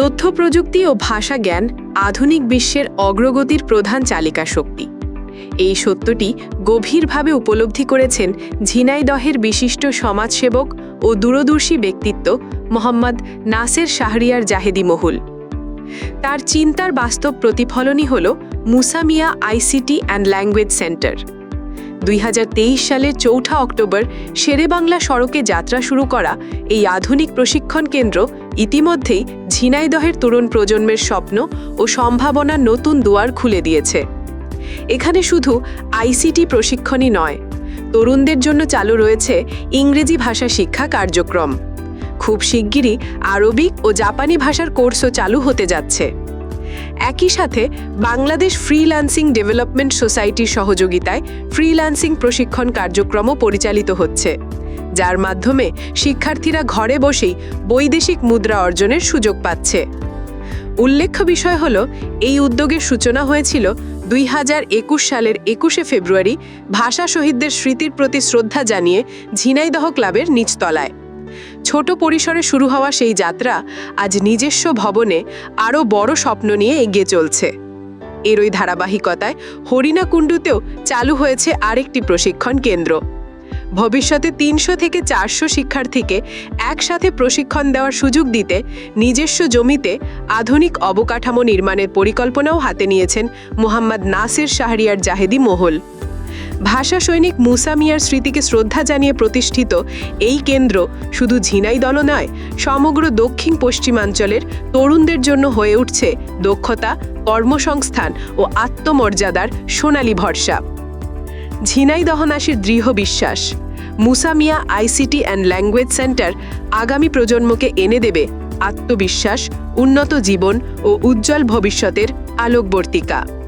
তথ্য প্রযুক্তি ও ভাষা জ্ঞান আধুনিক বিশ্বের অগ্রগতির প্রধান চালিকা শক্তি। এই সত্যটি গভীরভাবে উপলব্ধি করেছেন ঝিনাইদহের বিশিষ্ট সমাজসেবক ও দূরদর্শী ব্যক্তিত্ব মোহাম্মদ নাসের শাহরিয়ার জাহেদি মহুল। তার চিন্তার বাস্তব প্রতিফলনই হল Musamia ICT and language centre. দুই হাজার তেইশ সালের চৌঠা অক্টোবর শেরেবাংলা সড়কে যাত্রা শুরু করা এই আধুনিক প্রশিক্ষণ কেন্দ্র ইতিমধ্যেই ঝিনাইদহের তরুণ প্রজন্মের স্বপ্ন ও সম্ভাবনার নতুন দুয়ার খুলে দিয়েছে। এখানে শুধু আইসিটি প্রশিক্ষণই নয়, তরুণদের জন্য চালু রয়েছে ইংরেজি ভাষা শিক্ষা কার্যক্রম। খুব শিগগিরই আরবিক ও জাপানি ভাষার কোর্সও চালু হতে যাচ্ছে। একই সাথে বাংলাদেশ ফ্রিল্যান্সিং ডেভেলপমেন্ট সোসাইটির সহযোগিতায় ফ্রিল্যান্সিং প্রশিক্ষণ কার্যক্রমও পরিচালিত হচ্ছে। যার মাধ্যমে শিক্ষার্থীরা ঘরে বসেই বৈদেশিক মুদ্রা অর্জনের সুযোগ পাচ্ছে। উল্লেখ্য বিষয় হল, এই উদ্যোগের সূচনা হয়েছিল দুই হাজার একুশ সালের একুশে ফেব্রুয়ারি ভাষা শহীদদের স্মৃতির প্রতি শ্রদ্ধা জানিয়ে ঝিনাইদহ ক্লাবের নিচতলায়। ছোট পরিসরে শুরু হওয়া সেই যাত্রা আজ নিজস্ব ভবনে আরও বড় স্বপ্ন নিয়ে এগিয়ে চলছে। এরই ধারাবাহিকতায় হরিণাকুণ্ডুতেও চালু হয়েছে আরেকটি প্রশিক্ষণ কেন্দ্র। ভবিষ্যতে তিনশো থেকে চারশো শিক্ষার্থীকে একসাথে প্রশিক্ষণ দেওয়ার সুযোগ দিতে নিজস্ব জমিতে আধুনিক অবকাঠামো নির্মাণের পরিকল্পনাও হাতে নিয়েছেন মোহাম্মদ নাসির শাহরিয়ার জাহেদি মোহল। ভাষা সৈনিক মুসা মিয়ার স্মৃতিকে শ্রদ্ধা জানিয়ে প্রতিষ্ঠিত এই কেন্দ্র শুধু ঝিনাইদল নয়, সমগ্র দক্ষিণ পশ্চিমাঞ্চলের তরুণদের জন্য হয়ে উঠছে দক্ষতা, কর্মসংস্থান ও আত্মমর্যাদার সোনালী ভরসা। ঝিনাইদহনাসীর দৃঢ় বিশ্বাস Musamia ICT and language centre আগামী প্রজন্মকে এনে দেবে আত্মবিশ্বাস, উন্নত জীবন ও উজ্জ্বল ভবিষ্যতের আলোকবর্তিকা।